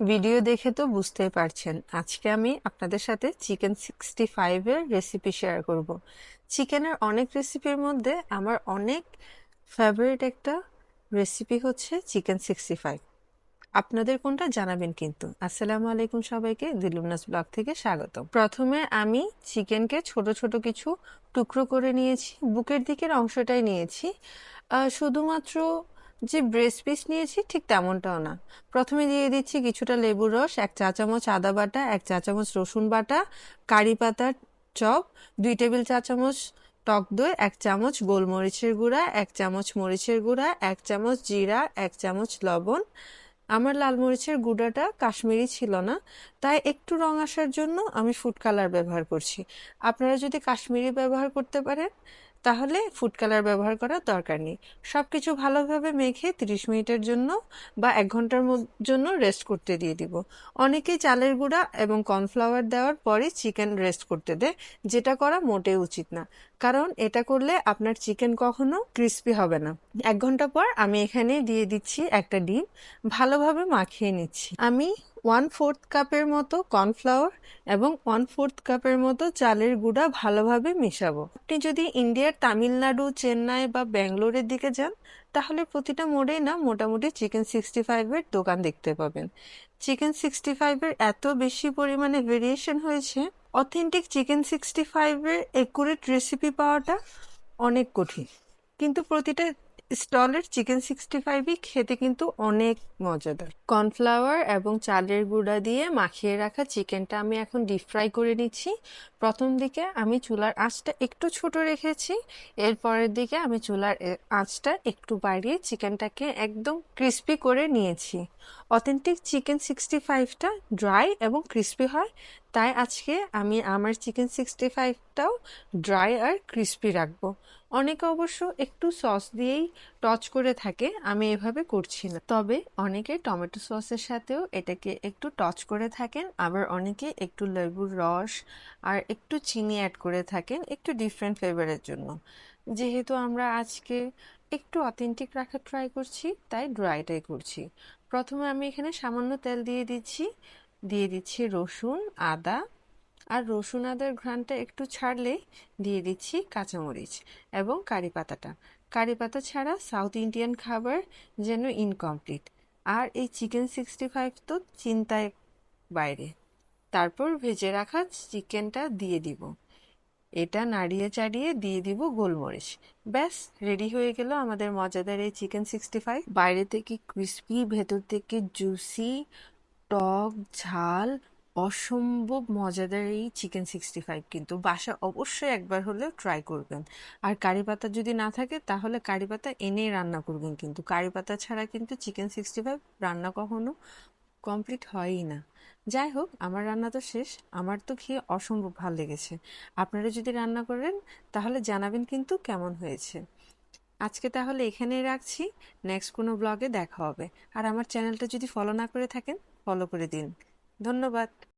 Video দেখে তো বুঝতেই পারছেন। আজকে আমি আপনাদের সাথে চিকেন সিক্সটি ফাইভের রেসিপি শেয়ার করব। চিকেনের অনেক রেসিপির মধ্যে আমার অনেক ফেভারিট একটা রেসিপি হচ্ছে চিকেন সিক্সটি ফাইভ। আপনাদের কোনটা জানাবেন কিন্তু। আসসালামু আলাইকুম সবাইকে দিলুমনাস ব্লগ থেকে স্বাগত প্রথমে আমি চিকেনকে ছোট ছোট কিছু টুকরো করে নিয়েছি, বুকের দিকের অংশটাই নিয়েছি। শুধুমাত্র যে ব্রেস্ট পিস নিয়েছি ঠিক তেমনটাও না। প্রথমে দিয়ে দিচ্ছি কিছুটা লেবুর রস, এক চা চামচ আদা বাটা, এক চা চামচ রসুন বাটা, কারি পাতার চপ, দুই টেবিল চা চামচ টক দই, এক চামচ গোলমরিচের গুঁড়া, এক চামচ মরিচের গুঁড়া, এক চামচ জিরা, এক চামচ লবণ। আমার লাল মরিচের গুঁড়াটা কাশ্মীরি ছিল না, তাই একটু রং আসার জন্য আমি ফুড কালার ব্যবহার করছি। আপনারা যদি কাশ্মীরি ব্যবহার করতে পারেন তাহলে ফুড কালার ব্যবহার করার দরকার নেই। সব কিছু ভালোভাবে মেখে তিরিশ মিনিটের জন্য বা এক ঘণ্টার জন্য রেস্ট করতে দিয়ে দিব। অনেকেই চালের গুঁড়া এবং কর্নফ্লাওয়ার দেওয়ার পরে চিকেন রেস্ট করতে দেয়, যেটা করা মোটেই উচিত না। কারণ এটা করলে আপনার চিকেন কখনো ক্রিস্পি হবে না। এক ঘণ্টা পর আমি এখানে দিয়ে দিচ্ছি একটা ডিম। ভালোভাবে মাখিয়ে নিচ্ছি। আমি ওয়ান ফোর্থ কাপের মতো কর্নফ্লাওয়ার এবং ওয়ান ফোর্থ কাপের মতো চালের গুঁড়া ভালোভাবে মেশাবো। আপনি যদি ইন্ডিয়ার তামিলনাড়ু, চেন্নাই বা ব্যাঙ্গালোরের দিকে যান, তাহলে প্রতিটা মোড়েই না মোটামুটি চিকেন সিক্সটি ফাইভের দোকান দেখতে পাবেন। চিকেন সিক্সটি ফাইভের এত বেশি পরিমাণে ভেরিয়েশন হয়েছে অথেন্টিক চিকেন সিক্সটি ফাইভের একুরেট রেসিপি পাওয়াটা অনেক কঠিন। কিন্তু প্রতিটা স্টলের চিকেন সিক্সটি ফাইভই খেতে কিন্তু অনেক মজাদার। কর্নফ্লাওয়ার এবং চালের গুঁড়া দিয়ে মাখিয়ে রাখা চিকেনটা আমি এখন ডিপ ফ্রাই করে নিচ্ছি। প্রথম দিকে আমি চুলার আঁচটা একটু ছোট রেখেছি, এরপরের দিকে আমি চুলার আঁচটা একটু বাড়িয়ে চিকেনটাকে একদম ক্রিস্পি করে নিয়েছি। অথেন্টিক চিকেন সিক্সটি ফাইভটা ড্রাই এবং ক্রিস্পি হয় তাই আজকে আমি আমার চিকেন সিক্সটি ফাইভটাও ড্রাই আর ক্রিস্পি রাখব। অনেকে অবশ্য একটু সস দিয়েই টচ করে থাকে, আমি এভাবে করছি না। তবে অনেকে টমেটো সসের সাথেও এটাকে একটু টচ করে থাকেন, আবার অনেকে একটু লেবুর রস আর একটু চিনি অ্যাড করে থাকেন একটু ডিফারেন্ট ফ্লেভারের জন্য। যেহেতু আমরা আজকে একটু অথেন্টিক রাখার ট্রাই করছি, তাই ড্রাইটাই করছি। প্রথমে আমি এখানে সামান্য তেল দিয়ে দিচ্ছি। দিয়ে দিচ্ছি রসুন, আদা। আর রসুন, আদার ঘ্রাণটা একটু ছাড়লেই দিয়ে দিচ্ছি কাঁচামরিচ এবং কারি পাতাটা। কারি পাতা ছাড়া সাউথ ইন্ডিয়ান খাবার যেন ইনকমপ্লিট আর এই চিকেন সিক্সটি ফাইভ তো চিন্তায় বাইরে। তারপর ভেজে রাখা চিকেনটা দিয়ে দিব। এটা নাড়িয়ে চাড়িয়ে দিয়ে দিব গোলমরিচ। ব্যাস, রেডি হয়ে গেল আমাদের মজাদার এই চিকেন সিক্সটি ফাইভ বাইরে থেকে ক্রিস্পি ভেতর থেকে জুসি টক, ঝাল, অসম্ভব মজাদার এই চিকেন সিক্সটি ফাইভ কিন্তু বাসা অবশ্যই একবার হলেও ট্রাই করবেন। আর কারি পাতা যদি না থাকে তাহলে কারি পাতা এনেই রান্না করবেন কিন্তু। কারি পাতা ছাড়া কিন্তু চিকেন সিক্সটি ফাইভ রান্না কখনো কমপ্লিট হয়ই না। যাই হোক, আমার রান্না তো শেষ। আমার তো খেয়ে অসম্ভব ভালো লেগেছে। আপনারা যদি রান্না করেন তাহলে জানাবেন কিন্তু কেমন হয়েছে। আজকে তাহলে এখানেই রাখছি। নেক্সট কোনো ব্লগে দেখা হবে। আর আমার চ্যানেলটা যদি ফলো না করে থাকেন ফলো করে দিন। ধন্যবাদ।